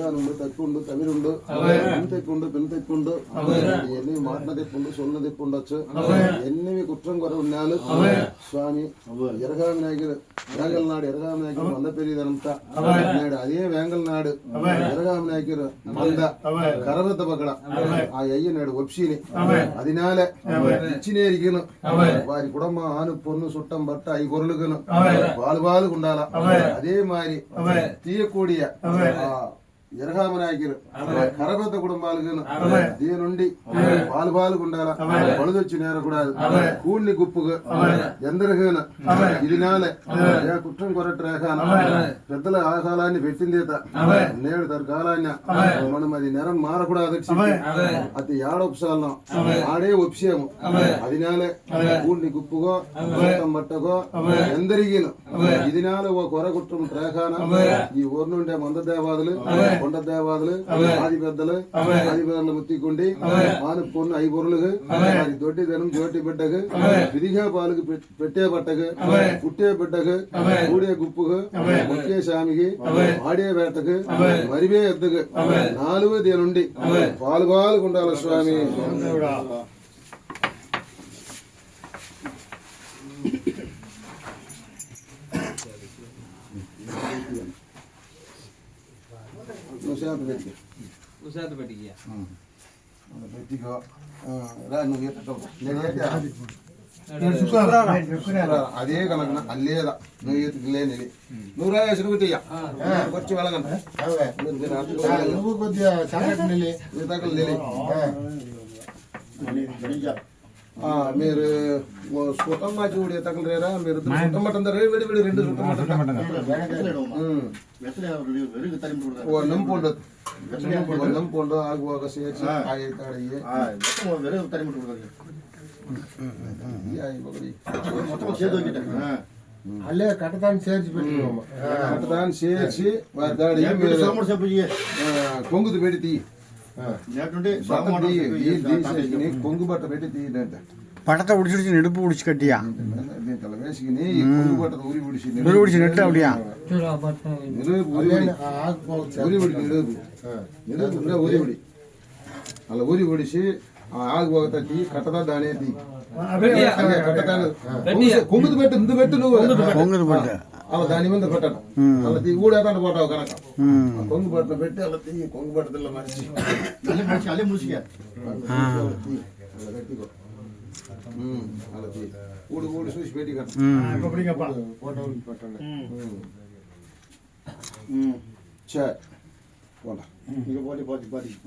ఎదురానుండు తెక్కుండు కవిరుండు తెక్కుండు పెను తెక్కుండు ఎన్ని మాటన తెక్కుండు సొన్న తెక్కుండొచ్చు ఎన్నివి కుట్రం కొర ఉన్నాలు స్వామి ఎరగా వినాయకుడు వేంగల్ నాడు ఎరగా వినాయకుడు మంద పెరిగిదనంతా నాడు అదే వేంగల్ నాడు ఎరగా వినాయకుడు మంద கரரத்தை பக்கடம் ஆ ஐயன் ஒப்ஷீனு அதனால இச்சினே இருக்கணும் வாரி குடமா ஆணு பொண்ணு சுட்டம் பட்டு ஐ பொருளுக்கணும் வாழ் வாழ் கொண்டாலாம் அதே மாதிரி தீயக்கூடிய జరగామనాయకులు కరగొద్ద కుటుంబాలకు దీనుండి పాలు పాలు ఉండాలా పలుదొచ్చి నేరకూడదు కూడిని గుప్పుగా ఎందరికైన ఇది నేలే ఏ కుట్రం కొరట్రాక పెద్దల ఆకాలాన్ని పెట్టిందేత నేడు తరకాలాన్ని మనం అది నెరం మారకూడదు అది ఏడ ఒప్పిసాలను ఆడే ఒప్పిసాము అది నేలే కూడిని గుప్పుగో మట్టగో ఎందరికీను ఇది నేల ఓ కొర కుట్రం ట్రేఖాన ఈ ఊరు నుండే మంద దేవాదులు కొండదేవాదులు ఆది పెద్దలు ఆదిపదలను ముత్తికుండి మాను పొన్ను ఐపొరులుగు అది దొడ్డి ధనం జోటి బిడ్డకు విధిగా పాలకు పెట్టే పట్టకు పుట్టే బిడ్డకు కూడే గుప్పుకు ముఖ్య సామికి ఆడే వేటకు మరివే ఎద్దుకు నాలుగు దేనుండి పాలు పాలుకుండాల స్వామి உஷாத்து பெட்டி உஷாத்து பெட்டிக்கியா அந்த பெட்டிக்கோ నువ్వు అదే కనుక అల్లేదా నువ్వు ఈతకి లేనిది నువ్వు రాయా సిరుగుతయ్యా ఖర్చు వెళ్ళగంట నువ్వు కొద్దిగా ఈతకలు తెలియ మీరు సుతం మాచి కూడా ఎత్తగలరా మీరు సుతం మటన్ విడి విడి రెండు సుతం మటన్ ఓ నంపు ఉండదు నంపు ఉండదు ఆగువాగ సేర్చి ఆగితాడయ్యే వెరగు తరిమి మొత్తం ಅಲ್ಲೇ ಕಟತಾನ್ ಸೇರಿಸಿ ಕಟತಾನ್ ಸೇರಿಸಿ ಕೊಂಗುದು ಬೇಡಿತಿ కొంగుబట్ట పెట్టి తీయదంట படத்தை பிடிச்சிடுச்சு நெடுப்பு பிடிச்சி கட்டியா நெருப்பு பிடிச்சி நெட்டு அப்படியா అలా ఊరి ఒడిసి ఆగు ఒక తీ కట్టదా దానేది కట్టదాను కొంగుది పెట్టు ఇందు పెట్టు నువ్వు కొంగుది పెట్టు అలా దాని మీద కొట్టను అలా తీ ఊడేదాన్ని పోటావు కనుక కొంగు బట్టలు పెట్టి అలా తీ కొంగు బట్టలు మరిచి అల్లె మరిచి అల్లె మూసిగా అలా తీ ఊడు ఊడు చూసి పెట్టి కట్టండి ఫోటో పెట్టండి సరే పోండా ఇక పోటీ పోటీ పోటీ